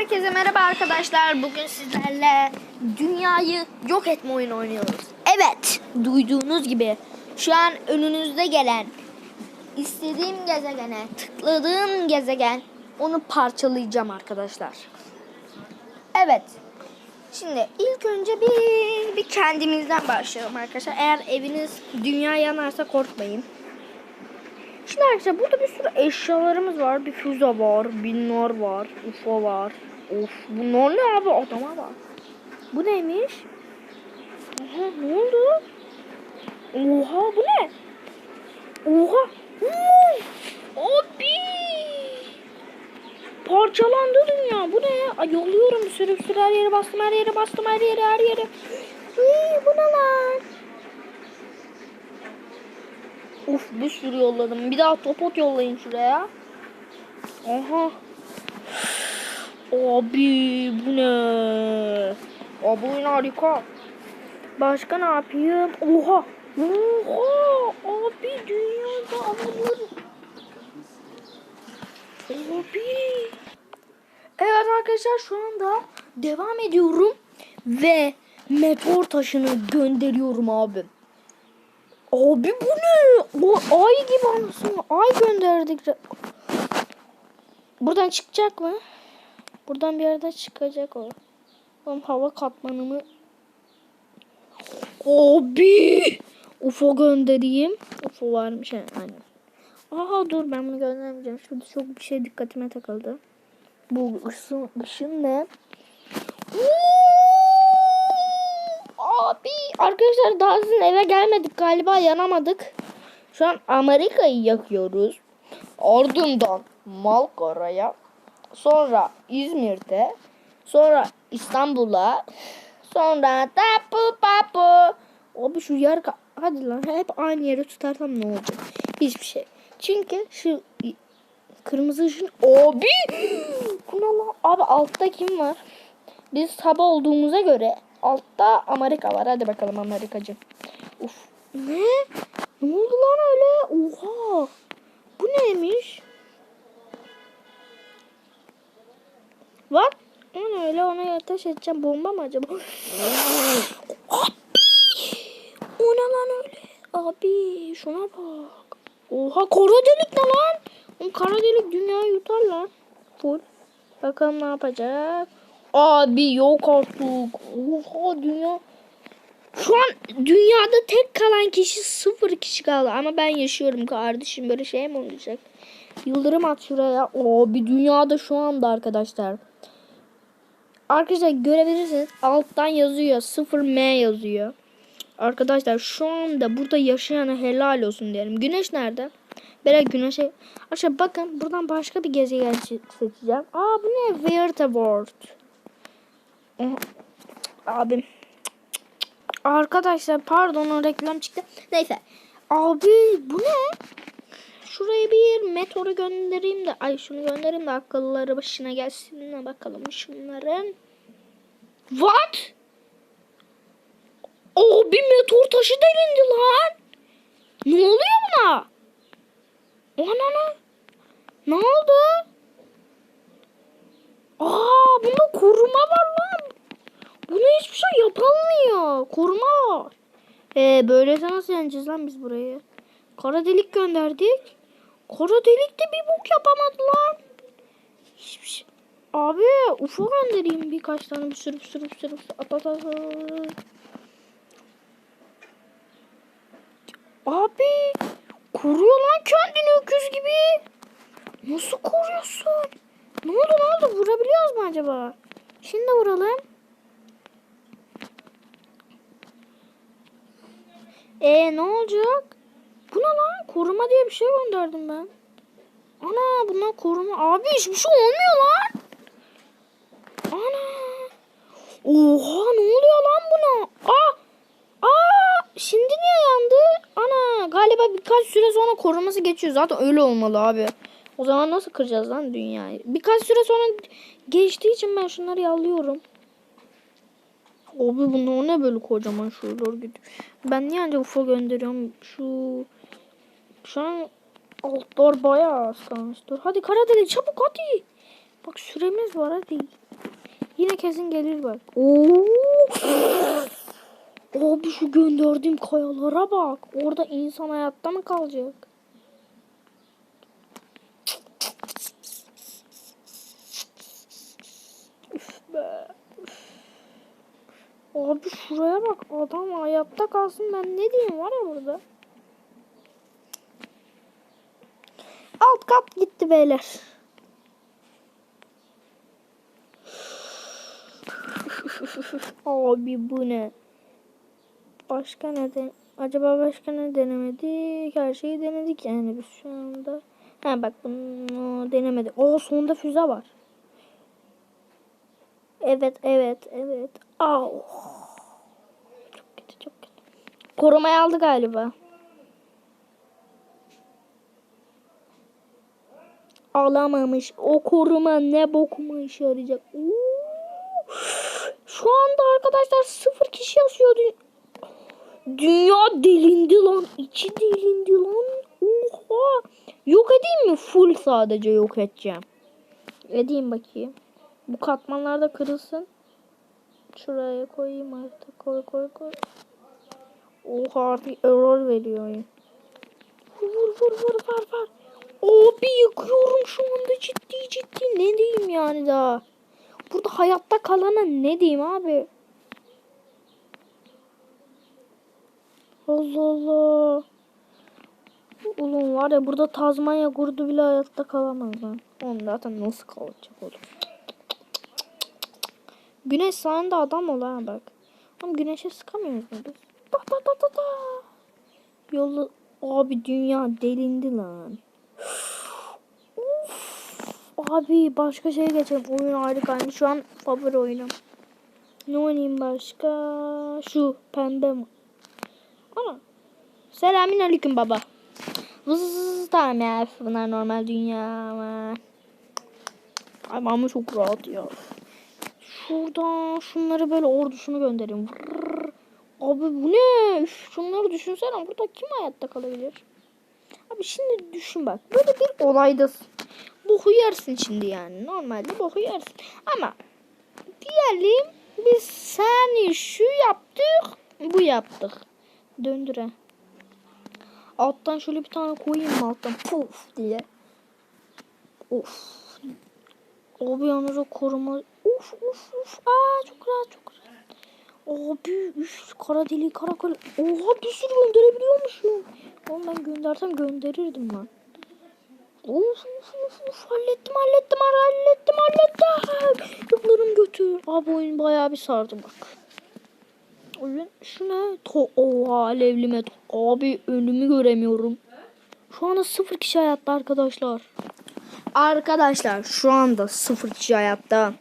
Herkese merhaba arkadaşlar. Bugün sizlerle dünyayı yok etme oyunu oynuyoruz. Evet, duyduğunuz gibi şu an önünüzde gelen istediğim gezegene, tıkladığım gezegen onu parçalayacağım arkadaşlar. Evet. Şimdi ilk önce bir, bir kendimizden başlayalım arkadaşlar. Eğer eviniz dünya yanarsa korkmayın. Şimdi arkadaşlar burada bir sürü eşyalarımız var. Bir füze var, bir var, UFO var. Of bunlar ne abi adama bak. Bu neymiş? Aha ne oldu? Oha bu ne? Oha. Uf, abi. Parçalandı dünya. Bu ne ya? Ay, yolluyorum bir sürü her yere bastım her yere bastım her yere her yere. Uy, bu ne lan? Uf bir sürü yolladım. Bir daha topot yollayın şuraya. Aha. Abi bu ne? Abi oyun harika. Başka ne yapayım? Oha. Oha. Abi dünyada avalar. Abi. Evet arkadaşlar şu anda devam ediyorum. Ve meteor taşını gönderiyorum abi. Abi bu ne? Bu ay gibi anasını. Ay gönderdik. Buradan çıkacak mı? Buradan bir yerde çıkacak o. Oğlum hava katmanımı. Abi! UFO göndereyim. UFO varmış yani. Aynen. Aha dur ben bunu göndermeyeceğim. Şurada çok bir şey dikkatime takıldı. Bu ışın, ışın ne? Abi arkadaşlar daha sizin eve gelmedik galiba yanamadık. Şu an Amerika'yı yakıyoruz. Ardından Malkara'ya, sonra İzmir'de, sonra İstanbul'a, sonra Tapu Papu. Abi şu yer hadi lan hep aynı yere tutarsam ne olacak? Hiçbir şey. Çünkü şu kırmızı ışın abi bu? Abi altta kim var? Biz sabah olduğumuza göre altta Amerika var. Hadi bakalım Amerikacı. Uf. Ne? Ne oldu lan öyle? Oha. Bu neymiş? Bak. O ne öyle ona ateş edeceğim. Bomba mı acaba? Abi. O lan öyle? Abi şuna bak. Oha kara delik ne lan? Oğlum kara delik dünyayı yutar lan. Full. Bakalım ne yapacak. Abi yok artık. Oha dünya. Şu an dünyada tek kalan kişi sıfır kişi kaldı. Ama ben yaşıyorum kardeşim. Böyle şey mi olacak? Yıldırım at şuraya. Abi dünyada şu anda arkadaşlar. Arkadaşlar görebilirsiniz. Alttan yazıyor. 0M yazıyor. Arkadaşlar şu anda burada yaşayana helal olsun derim. Güneş nerede? Böyle güneşe... Arkadaşlar bakın buradan başka bir gezegen seçeceğim. Aa bu ne? Weird World. Oha. Abim. Arkadaşlar pardon reklam çıktı. Neyse. Abi bu ne? Şuraya bir meteoru göndereyim de. Ay şunu göndereyim de akılları başına gelsin. Bakalım şunların. What? O bir meteor taşı delindi lan. Ne oluyor buna? Anana. Ne oldu? Aa bunda koruma var lan. Buna hiçbir şey yapamıyor. Koruma var. Ee, böylese nasıl yeneceğiz lan biz burayı? Kara delik gönderdik. Kara delikte bir bok yapamadı lan. Hiçbir şey. Abi UFO göndereyim birkaç tane bir sürü bir sürü bir sürü. At. Abi koruyor lan kendini öküz gibi. Nasıl koruyorsun? Ne oldu ne oldu vurabiliyoruz mu acaba? Şimdi vuralım. E ne olacak? Bu ne lan? Koruma diye bir şey gönderdim ben. Ana bunlar koruma. Abi hiçbir şey olmuyor lan. Ana. Oha ne oluyor lan buna? Aa. Aa şimdi niye yandı? Ana galiba birkaç süre sonra koruması geçiyor. Zaten öyle olmalı abi. O zaman nasıl kıracağız lan dünyayı? Birkaç süre sonra geçtiği için ben şunları yallıyorum. Abi bunlar ne böyle kocaman şuralar gidiyor. Ben niye ancak UFO gönderiyorum? Şu şu an altlar bayağı az kalmış. Dur hadi kara delik çabuk hadi. Bak süremiz var hadi. Yine kesin gelir bak. Oo. Abi şu gönderdiğim kayalara bak. Orada insan hayatta mı kalacak? Üf. Abi şuraya bak. Adam hayatta kalsın ben ne diyeyim var ya burada. Alt kat gitti beyler. Abi bu ne? Başka ne den Acaba başka ne denemedik? Her şeyi denedik yani biz şu anda. Ha bak bunu denemedik. O sonunda füze var. Evet evet evet. Au. Çok kötü çok kötü. Korumaya aldı galiba. Alamamış. O koruma ne bokuma işe yarayacak. Şu anda arkadaşlar sıfır kişi yazıyor. Dü- Dünya delindi lan. İçi delindi lan. Oha. Yok edeyim mi? Full sadece yok edeceğim. Edeyim bakayım. Bu katmanlar da kırılsın. Şuraya koyayım artık. Koy koy koy. Oha artık error veriyor vur vur vur var var. Abi yıkıyorum şu anda ciddi ciddi. Ne diyeyim yani daha. Burada hayatta kalana ne diyeyim abi. Allah Allah. Oğlum var ya burada Tazmanya kurdu bile hayatta kalamaz lan. Oğlum zaten nasıl kalacak oğlum. Güneş sayende adam ol ha bak. Ama güneşe sıkamıyoruz mu biz? Da da da da da. Yolu abi dünya delindi lan. Abi başka şeye geçelim. Oyun harikaymış. Şu an favori oyunum. Ne oynayayım başka? Şu pembe mi? Ana. Selamün aleyküm baba. Vız tamam ya. Bunlar normal dünya ama. Ay ama çok rahat ya. Şuradan şunları böyle ordusunu göndereyim. Vırr. Abi bu ne? Üf, şunları düşünsene burada kim hayatta kalabilir? Abi şimdi düşün bak. Böyle bir olaydasın. Boku yersin şimdi yani. Normalde boku yersin. Ama diyelim biz seni şu yaptık. Bu yaptık. Döndüre. Alttan şöyle bir tane koyayım mı alttan? Puf diye. Of. Abi o koruma. Uf uf uf. Aa çok rahat çok rahat. Abi üf kara deli kara kara. Oha bir sürü gönderebiliyormuşum. Oğlum ben göndersem gönderirdim lan. Uf uf uf uf hallettim hallettim hallettim hallettim. Yıklarım götür. Abi oyun bayağı bir sardı bak. Oyun şu ne? To Oha alevli met. Abi önümü göremiyorum. Şu anda sıfır kişi hayatta arkadaşlar. Arkadaşlar şu anda sıfır kişi hayatta.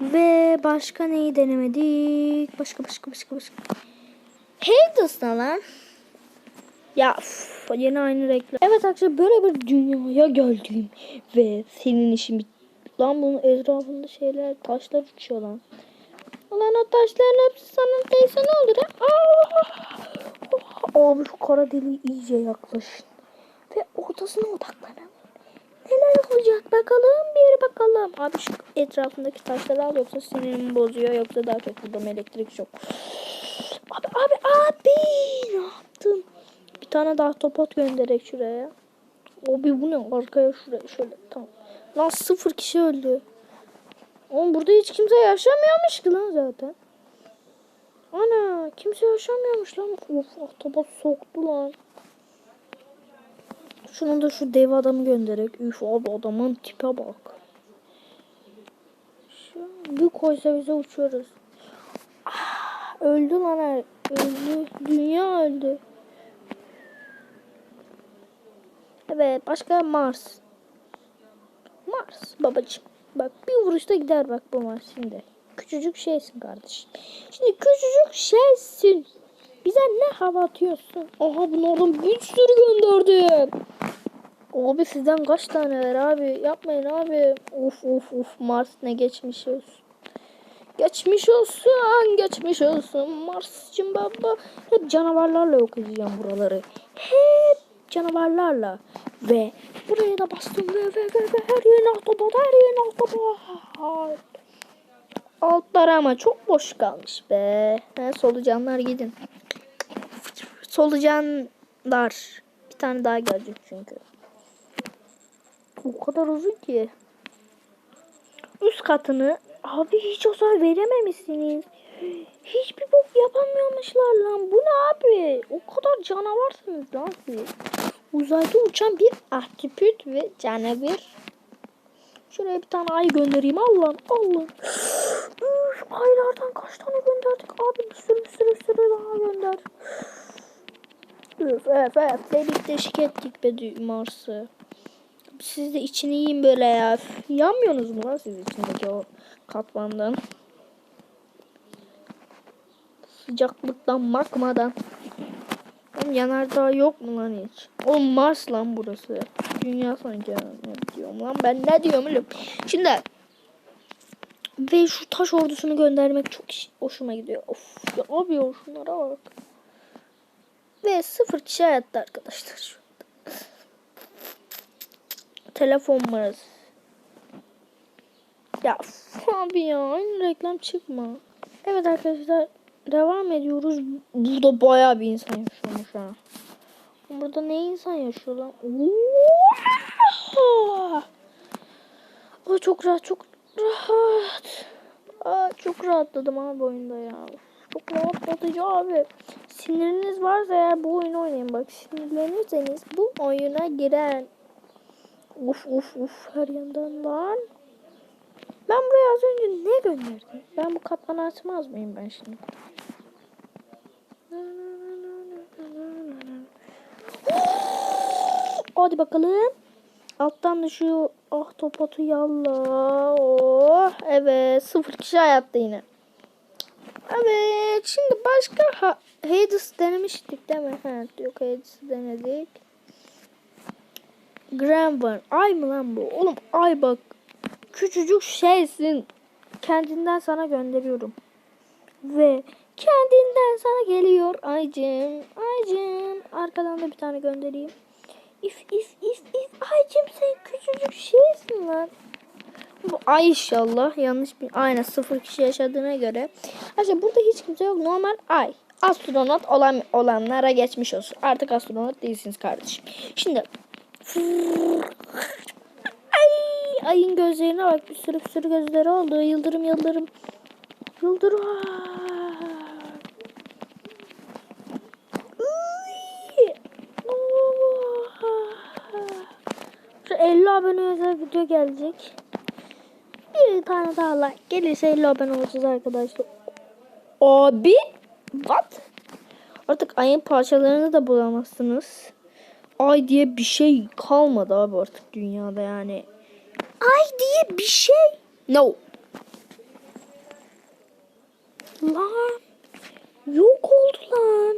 Ve başka neyi denemedik? Başka başka başka başka. Ne lan? Ya uf, yine aynı reklam. Evet arkadaşlar böyle bir dünyaya geldim. Ve senin işin bitti. Lan bunun etrafında şeyler taşlar uçuyor lan. Lan o taşların hepsi sana değse ne olur ha? Aa! Abi şu kara deliği iyice yaklaşın. Ve ortasına odaklanın. Neler olacak bakalım bir bakalım. Abi şu etrafındaki taşları al yoksa sinirimi bozuyor yoksa daha çok burada elektrik şok. Abi abi abi yaptın? Bir tane daha topot göndererek şuraya. Abi bu ne? Arkaya şuraya şöyle tamam. Lan sıfır kişi öldü. Oğlum burada hiç kimse yaşamıyormuş ki lan zaten. Ana kimse yaşamıyormuş lan. Of ahtapot soktu lan. Şunu da şu dev adamı göndererek. Üf abi adamın tipe bak. Şu bir koysa bize uçuyoruz. Ah, öldü lan her. Öldü. Dünya öldü. Evet başka Mars. Mars babacığım. Bak bir vuruşta gider bak bu Mars şimdi. Küçücük şeysin kardeşim. Şimdi küçücük şeysin. Bize ne hava atıyorsun? Aha bunlardan bir sürü gönderdim. Abi sizden kaç tane ver abi? Yapmayın abi. Uf uf uf Mars ne geçmiş olsun. Geçmiş olsun, geçmiş olsun Mars'cım baba. Hep canavarlarla edeceğim buraları. Hep canavarlarla. Ve buraya da bastım ve ve ve, ve her yerin ahtapot, her yerin ahtapot. Altlar ama çok boş kalmış be. He, solucanlar gidin. Solucanlar. Bir tane daha gelecek çünkü. O kadar uzun ki. Üst katını abi hiç o verememişsiniz. Hiçbir bok yapamıyormuşlar lan. Bu ne abi? O kadar canavarsınız lan siz. Uzayda uçan bir ahtipüt ve canavar. Şuraya bir tane ay göndereyim. Allah Allah. Üf, aylardan kaç tane gönderdik abi? Bir sürü bir sürü bir sürü daha gönder. Üf öf öf. Delik deşik ettik be Mars'ı. Siz de içini yiyin böyle ya. Yanmıyorsunuz mu lan siz içindeki o katmandan? Sıcaklıktan makmadan. Oğlum yanardağ yok mu lan hiç? Oğlum Mars lan burası. Dünya sanki ne diyorum lan ben ne diyorum oğlum. Şimdi ve şu taş ordusunu göndermek çok hoşuma gidiyor. Of ya abi ya şunlara bak. Ve sıfır kişi hayatta arkadaşlar şu. Telefon numarası. Ya abi ya aynı reklam çıkma. Evet arkadaşlar devam ediyoruz. Burada bayağı bir insan ha. Burada ne insan yaşıyor lan? Aa, çok rahat çok rahat. Aa, çok rahatladım abi oyunda ya. Çok rahatlatıcı abi. Siniriniz varsa eğer bu oyunu oynayın. Bak sinirlenirseniz bu oyuna giren. Uf uf uf her yandan lan. Ben buraya az önce ne gönderdim? Ben bu katmanı açmaz mıyım ben şimdi? Hadi bakalım. Alttan şu ah topotu yalla. Oh, evet sıfır kişi hayatta yine. Evet şimdi başka ha Hades denemiştik değil mi? Ha, yok Hades'i denedik. Granvar. Ay mı lan bu? Oğlum ay bak. Küçücük şeysin. Kendinden sana gönderiyorum. Ve kendinden sana geliyor. Aycım. Aycım. Arkadan da bir tane göndereyim. İf if if if. Aycım sen küçücük şeysin lan. Bu ay inşallah. Yanlış bir aynen sıfır kişi yaşadığına göre. Ayrıca burada hiç kimse yok. Normal ay. Astronot olan, olanlara geçmiş olsun. Artık astronot değilsiniz kardeşim. Şimdi Ay, ayın gözlerine bak bir sürü bir sürü gözleri oldu. Yıldırım yıldırım. Yıldırım. Uy. Şu 50 abone özel video gelecek. Bir tane daha like gelirse 50 abone olacağız arkadaşlar. Abi. What? Artık ayın parçalarını da bulamazsınız. Ay diye bir şey kalmadı abi artık dünyada yani. Ay diye bir şey. No. Lan. Yok oldu lan.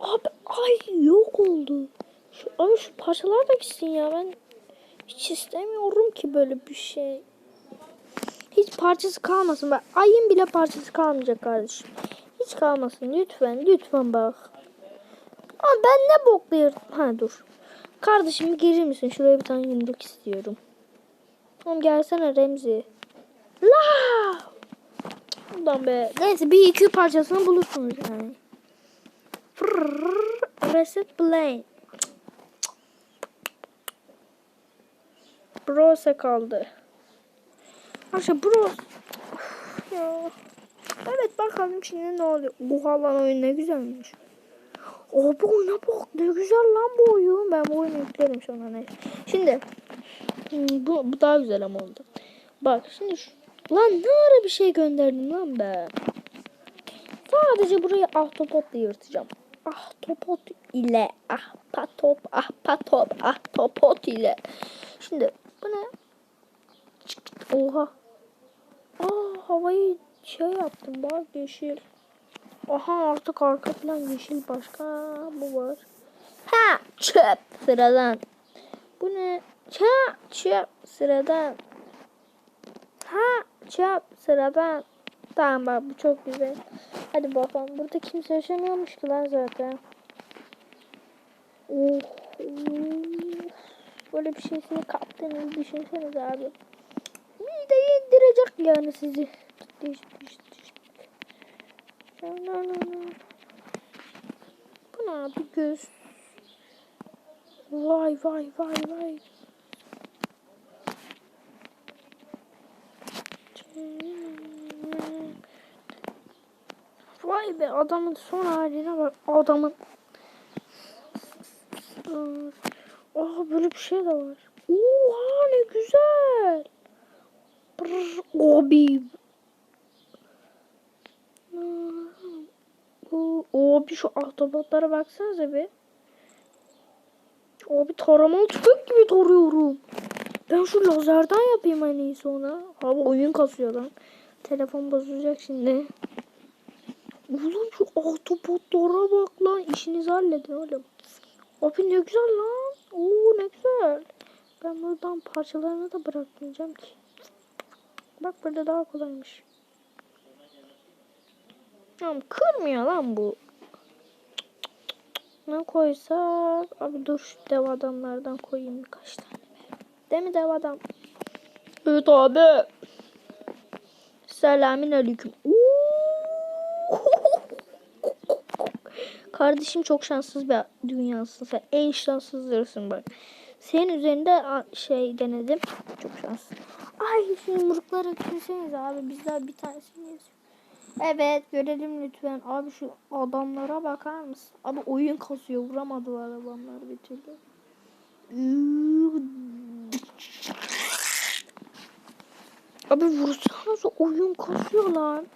Abi ay yok oldu. Şu, abi şu parçalar da gitsin ya ben hiç istemiyorum ki böyle bir şey. Hiç parçası kalmasın. Bak ayın bile parçası kalmayacak kardeşim. Hiç kalmasın lütfen lütfen bak. Ama ben ne boklayır? Ha dur. Kardeşim gelir misin? Şuraya bir tane yumruk istiyorum. Oğlum gelsene Remzi. La! Ulan be. Neyse bir iki parçasını bulursunuz yani. Reset plane. Brose kaldı. Aşağı Bros. Of ya. Evet bakalım şimdi ne oluyor. Bu lan oyun ne güzelmiş. O bu oyuna bak ne güzel lan bu oyun. Ben bu oyunu yüklerim şu an. Şimdi hmm, bu, bu daha güzel ama oldu. Bak şimdi şu, lan ne ara bir şey gönderdim lan ben. Sadece burayı ahtapotla yırtacağım. Ahtapot ile ahtapot ahtapot ahtapot ile. Şimdi bu ne? Oha. Aa havayı şey yaptım bak yeşil. Aha artık arka plan yeşil başka bu var. Ha çöp sıradan. Bu ne? Ha çöp sıradan. Ha çöp sıradan. Tamam bak bu çok güzel. Hadi bakalım. Burada kimse yaşamıyormuş ki lan zaten. Oh, oh. Böyle bir şeysini kaptığınızı düşünseniz abi. mideye indirecek yani sizi. Bu ne abi göz? Vay vay vay vay. Vay be adamın son haline bak. Adamın. Aa böyle bir şey de var. Oha ne güzel. Brr, abi. Abi şu ahtapotlara baksanıza bir. Abi taramalı tüfek gibi tarıyorum. Ben şu lazerden yapayım en iyisi ona. Abi oyun kasıyor lan. Telefon bozulacak şimdi. Oğlum şu ahtapotlara bak lan. İşinizi halledin oğlum. Abi ne güzel lan. Oo ne güzel. Ben buradan parçalarını da bırakmayacağım ki. Bak burada daha kolaymış. Tamam kırmıyor lan bu. Ne koysak? Abi dur şu dev adamlardan koyayım birkaç tane. Değil mi dev adam? Evet abi. Selamün aleyküm. Kardeşim çok şanssız bir dünyasın. Sen en şanssızdırsın bak. Senin üzerinde şey denedim. Çok şanslı. Ay şu yumrukları düşürseniz abi. Bizler bir tanesini yazıyor. Evet görelim lütfen. Abi şu adamlara bakar mısın? Abi oyun kasıyor. Vuramadılar adamlar bir türlü. Abi vursanız oyun kasıyor lan.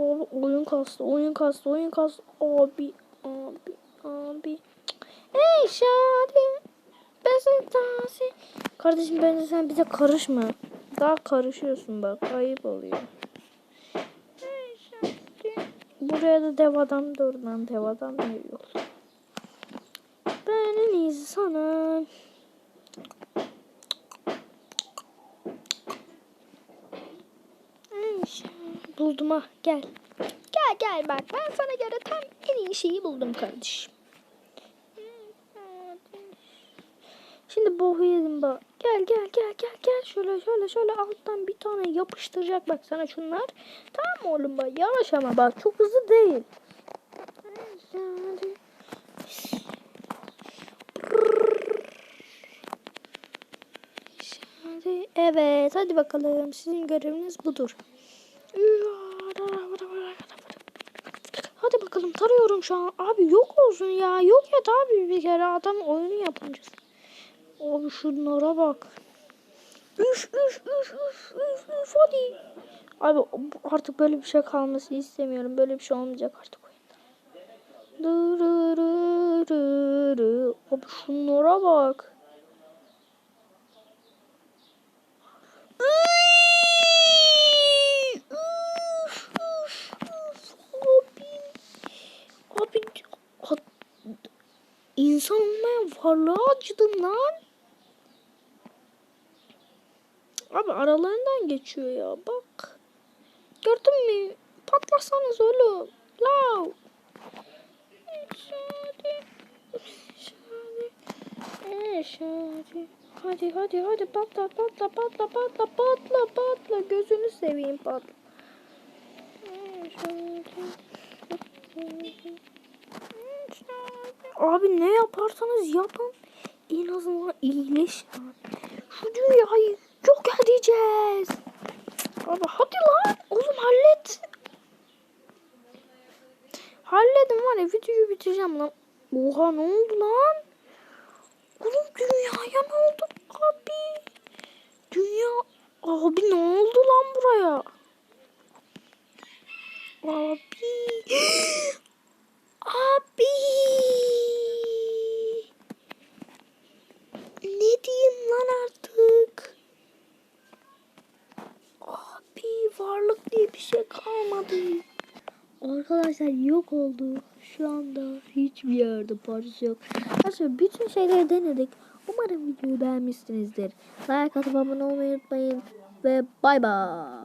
Abi oyun kastı, oyun kastı, oyun kastı. Abi, abi, abi. Ey şadi. Bezetasi. Kardeşim bence sen bize karışma. Daha karışıyorsun bak. Ayıp oluyor. Ey şadi. Buraya da dev adam dur lan. Dev adam ne yok. Ben en sana. Ey şadi. Buldum ha. Gel. Gel gel bak. Ben sana göre tam en iyi şeyi buldum kardeşim. Şimdi bohu bak. Gel gel gel gel gel. Şöyle şöyle şöyle alttan bir tane yapıştıracak bak sana şunlar. Tamam oğlum bak. Yavaş ama bak. Çok hızlı değil. Evet hadi bakalım sizin göreviniz budur. Hadi bakalım tarıyorum şu an. Abi yok olsun ya. Yok et abi bir kere adam oyunu yapacağız. Abi şunlara bak. Üf üf üf üf üf üf hadi. Abi artık böyle bir şey kalması istemiyorum. Böyle bir şey olmayacak artık oyunda. Abi şunlara bak. Üf, üf, üf. Abi. Abi a- insan olmayan varlığa acıdım lan. Abi aralarından geçiyor ya bak. Gördün mü? Patlasanız oğlum. Lav. Hadi hadi hadi patla patla patla patla patla patla gözünü seveyim patla. Şadi. Abi ne yaparsanız yapın en azından iyileş. Şu dünyayı yok edeceğiz. Abi hadi lan oğlum hallet. Halledin var ya videoyu bitireceğim lan. Oha ne oldu lan? Oğlum dünyaya ne oldu abi? Dünya abi ne oldu lan buraya? Abi. Abi. Ne diyeyim lan artık? Abi varlık diye bir şey kalmadı. Arkadaşlar yok oldu. Şu anda hiçbir yerde parçası yok. Arkadaşlar bütün şeyleri denedik. Umarım videoyu beğenmişsinizdir. Like atıp abone olmayı unutmayın. Ve bay bay.